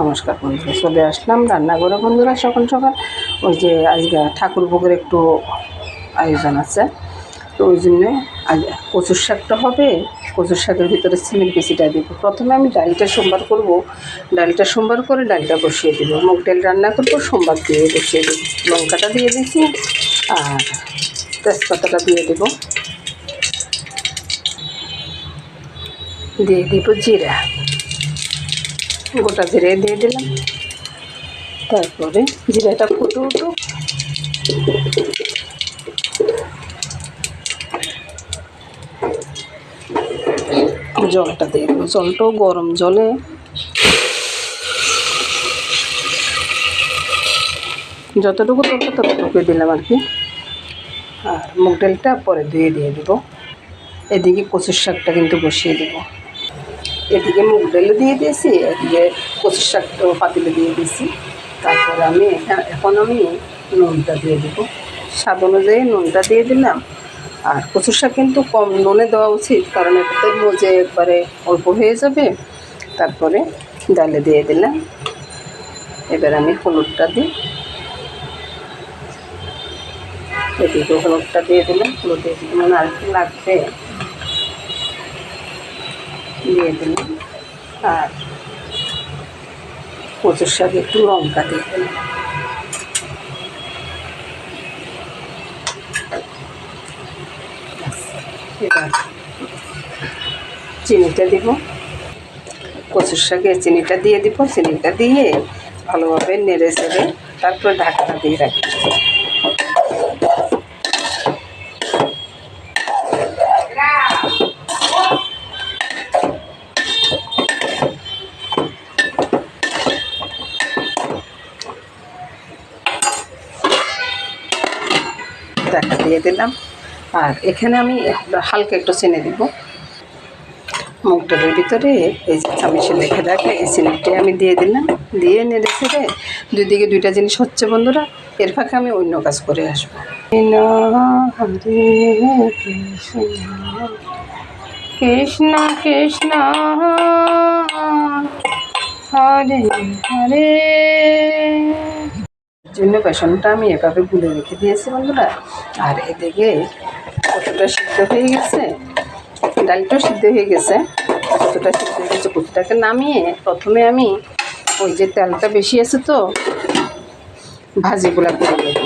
নমস্কার বন্ধুরা, চলে আসলাম রান্নাঘরে। বন্ধুরা, সকাল সকাল ওই যে আজকে ঠাকুর ভোগের একটু আয়োজন আছে। তো ওই জন্যে আজ কচুর শাকটা হবে। কচুর শাকের ভিতরে সিমের পিসিটা দিব। প্রথমে আমি ডালটা সোমবার করব। ডালটা সোমবার করে ডালটা বসিয়ে দেব। মুগ ডাল রান্না করব, সোমবার দিয়ে বসিয়ে দেবো। লঙ্কাটা দিয়ে দিচ্ছি আর তেজপাতাটা দিয়ে দেবো। দিয়ে দিব জিরা। গোটা জিরে দিয়ে দিলাম। তারপরে জিরাটা ফুটে উঠুক। জলটা দিয়ে দেবো জলটাও গরম জলে। যতটুকু দরকার ততটুকু দিলাম আর কি। আর মুগ ডালটা পরে ধুয়ে দিয়ে দেবো। এদিকে কচুর শাকটা কিন্তু বসিয়ে দেবো। এদিকে মুগ ডালে দিয়ে দিয়েছি, এদিকে কচুর শাকটাও পাতিলে দিয়ে দিয়েছি। তারপরে আমি এখা- এখন আমি নুনটা দিয়ে দেবো। স্বাদ অনুযায়ী নুনটা দিয়ে দিলাম। আর কচুর শাক কিন্তু কম নুনে দেওয়া উচিত, কারণ এটাতে মজে একবারে অল্প হয়ে যাবে। তারপরে ডালে দিয়ে দিলাম। এবার আমি হলুদটা দিই। এদিকে হলুদটা দিয়ে দিলাম। হলুদ দিয়ে দিলাম আর কি লাগবে, দিয়ে দিলাম। আর কচুর শাকে একটু লঙ্কা দিয়ে দিলাম। চিনিটা দিব। কচুর শাকে চিনিটা দিয়ে দিব। চিনিটা দিয়ে ভালোভাবে নেড়ে চেড়ে তারপরে ঢাকনা দিয়ে রাখি দিয়ে দিলাম। আর এখানে আমি হালকা একটু চিনি দিব। মুগ ডালের ভিতরে এই যে চামিচে লেখে রাখে, এই চিনিটাই আমি দিয়ে দিলাম। দিয়ে নেড়ে ছেড়ে দুই দিকে দুইটা জিনিস হচ্ছে বন্ধুরা, এর ফাঁকে আমি অন্য কাজ করে আসব। কৃষ্ণ কৃষ্ণ। হরে হরে। জন্য বেসনটা আমি এভাবে গুলে রেখে দিয়েছি বন্ধুরা। আর এদিকে কতটা সিদ্ধ হয়ে গেছে। ডালটাও সিদ্ধ হয়ে গেছে। কতটা সিদ্ধ হয়ে গেছে। কতটাকে নামিয়ে প্রথমে আমি ওই যে তেলটা বেশি আছে তো, ভাজিগুলা করে নেব।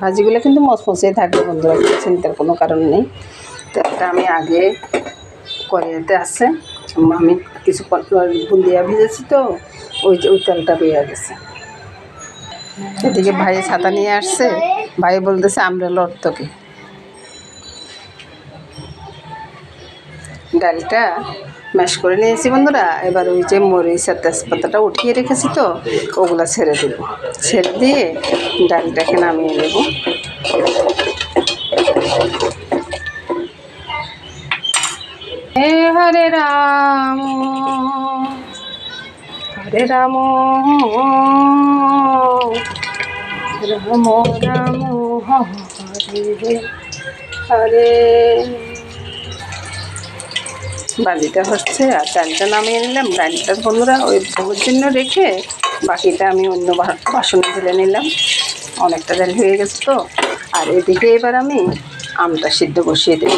ভাজিগুলো কিন্তু মচমচে থাকবে বন্ধুরা চিন্তার কোনো কারণ নেই। তেলটা আমি আগে কড়াইতে আছে। আমি কিছু বুন্দিয়া ভিজেছি তো, ওই যে ওই তেলটা বেয়ে গেছে। এদিকে ভাই ছাতা নিয়ে আসছে। ভাই বলতেছে, আমরা লড়তকে ডালটা ম্যাশ করে নিয়েছি বন্ধুরা। এবার ওই যে মরিচ আর তেজপাতাটা উঠিয়ে রেখেছি তো, ওগুলা ছেড়ে দেব। ছেড়ে দিয়ে ডালটাকে নামিয়ে নেব। হরে রাম। হরে রাম রাম রাম হরে বাজিটা হচ্ছে, আর ডালটা নামিয়ে নিলাম। ডালটা বন্ধুরা ওই ভোগের জন্য রেখে বাকিটা আমি অন্য বাসনে ঢেলে নিলাম। অনেকটা ডাল হয়ে গেছে তো। আর এদিকে এবার আমি আমটা সিদ্ধ বসিয়ে দেব।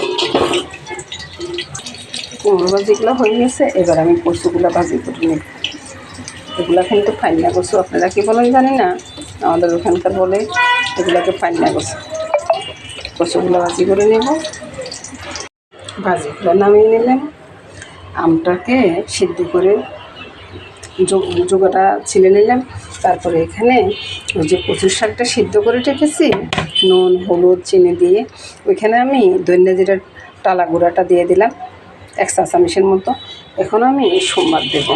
কুমড়ো ভাজিগুলো হয়ে গেছে, এবার আমি কচুগুলো ভাজি করে নেব। এগুলো কিন্তু ফাইনা কচু আপনারা কি বলেন জানি না। আমাদের ওখানকার বলে এগুলোকে ফাইনা কচু কচুগুলো ভাজি করে নেব। ভাজিগুলো নামিয়ে নিলাম। আমটাকে সিদ্ধ করে জোগাটা ছিলে নিলাম। তারপরে এখানে ওই যে কচুর শাকটা সিদ্ধ করে রেখেছি, নুন, হলুদ, চিনি দিয়ে। ওইখানে আমি দৈন্য জিরার টালা গুঁড়াটা দিয়ে দিলাম, এক চা চামিচের মতো। এখন আমি সোমবার দেবো।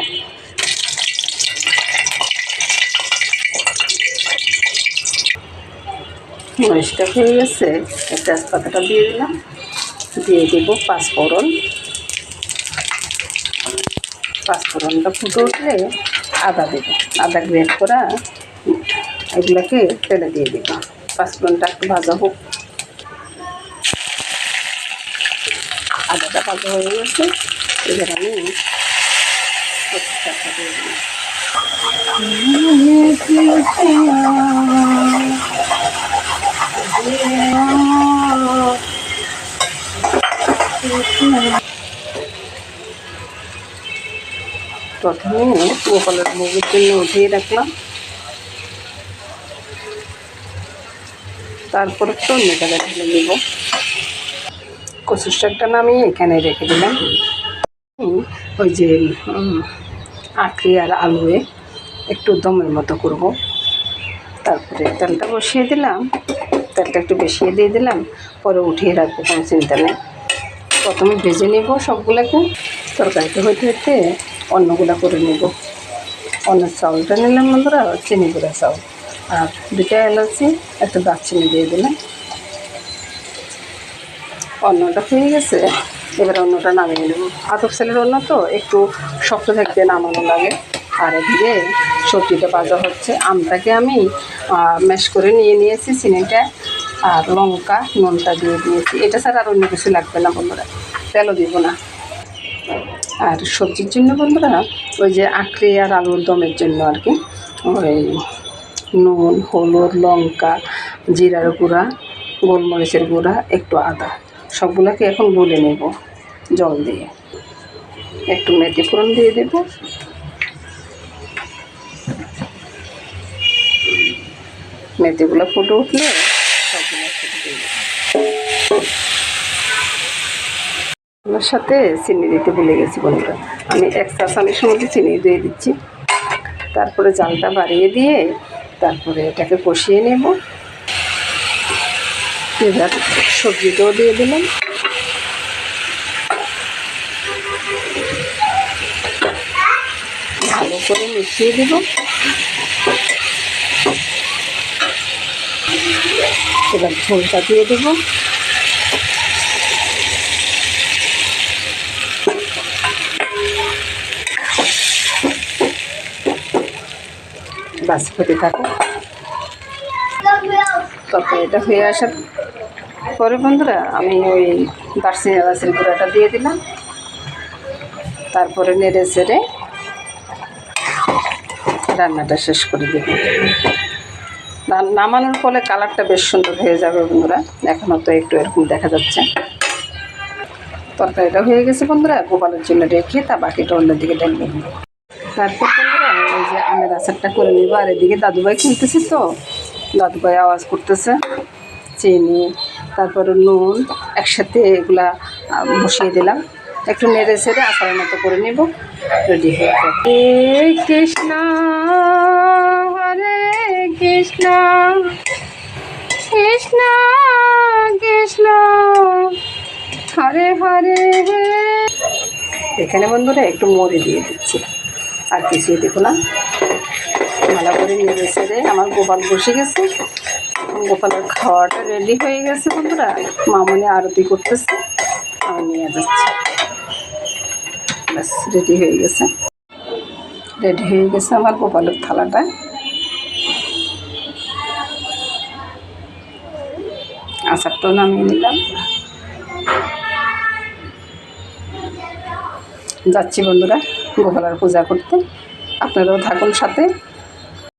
মরিচটা হয়ে গেছে। তেজপাতাটা দিয়ে দিলাম। দিয়ে দেব পাঁচফোড়ন। পাঁচফোড়নটা ফুটে উঠলে আদা দেব। আদা গ্রেট করা এগুলোকে তেলে দিয়ে দেব। পাঁচফোড়নটা একটু ভাজা হোক। আদাটা ভাজা হয়ে গেছে। এবার আমি দিয়ে দিলাম। প্রথমে গোপালের ভোগের জন্য উঠিয়ে রাখলাম। তারপরে তো অন্য জায়গায় ঢেলে নিব। কচুর শাকটা নামিয়ে এখানে রেখে দিলাম। ওই যে আখরি আর আলুয়ে একটু দমের মতো করব। তারপরে তেলটা বসিয়ে দিলাম। তেলটা একটু বেশিয়ে দিয়ে দিলাম। পরে উঠিয়ে রাখব কোনো চিন্তা নেই। প্রথমে ভেজে নেব সবগুলোকে। তরকারিতে হইতে হইতে অন্যগুলো করে নেব। অন্য চাউলটা নিলাম বন্ধুরা, চিনি গুঁড়া চাউল। আর দুটা এলাচি, একটা দারচিনি দিয়ে দিলাম। অন্যটা হয়ে গেছে। এবার অন্যটা নামিয়ে নেব। আতপ সেলের অন্য তো একটু শক্ত থাকতে নামানো লাগে। আর এদিকে সবজিটা ভাজা হচ্ছে। আমটাকে আমি ম্যাশ করে নিয়ে নিয়েছি চিনিটা আর লঙ্কা, নুনটা দিয়ে দিয়েছি। এটা ছাড়া আর অন্য কিছু লাগবে না বন্ধুরা। তেলও দিব না। আর সবজির জন্য বন্ধুরা, ওই যে আঁকড়ে আর আলুর দমের জন্য আর কি, ওই নুন, হলুদ, লঙ্কা, জিরার গুঁড়া, গোলমরিচের গুঁড়া, একটু আদা। সবগুলোকে এখন গুলে নেব জল দিয়ে। একটু মেথি ফোড়ন দিয়ে দেব। মেথিগুলো ফুটে উঠলে দেব সাথে চিনি দিতে ভুলে গেছি বন্ধুরা। আমি এক চা চামচের মধ্যে চিনি দিয়ে দিচ্ছি। তারপরে জালটা বাড়িয়ে দিয়ে তারপরে এটাকে কষিয়ে নেব। এবার সবজিটাও দিয়ে দিলাম। ভালো করে মিশিয়ে দেব। এবার ঝোলটা দিয়ে দেবো। বাস হতে থাকো তখন এটা হয়ে আসার পরে বন্ধুরা, আমি ওই দার্সিনি এলাচের গুঁড়াটা দিয়ে দিলাম। তারপরে নেড়ে চেড়ে রান্নাটা শেষ করে দেব। নামানোর ফলে কালারটা বেশ সুন্দর হয়ে যাবে বন্ধুরা। এখনও তো একটু এরকম দেখা যাচ্ছে। তরকারিটা হয়ে গেছে বন্ধুরা, গোপালের জন্য রেখে তা বাকিটা অন্যদিকে ঢেলে তারপর বন্ধুরা ওই যে আমের আচারটা করে নিব। আর এদিকে দাদুভাই খেলতেছে তো, দাদুভাই আওয়াজ করতেছে, চিনি তারপরে নুন একসাথে এগুলা বসিয়ে দিলাম। একটু নেড়ে ছেড়ে আচারের মতো করে নেব রেডি হয়ে যাবে কৃষ্ণ হরে কৃষ্ণ কৃষ্ণ কৃষ্ণ হরে হরে এখানে বন্ধুরা একটু মরে দিয়ে দিচ্ছি আর কিছুই দেখো না। ভালো করে নেড়ে ছেড়ে আমার গোপাল বসে গেছে। গোপালের খাওয়াটা রেডি হয়ে গেছে বন্ধুরা। মামনি আরতি করতেছে। আমি নিয়ে যাচ্ছি। ব্যাস রেডি হয়ে গেছে। রেডি হয়ে গেছে আমার গোপালের থালাটা। আচারটাও নামিয়ে নিলাম। যাচ্ছি বন্ধুরা গোপালার পূজা করতে। আপনারাও থাকুন সাথে।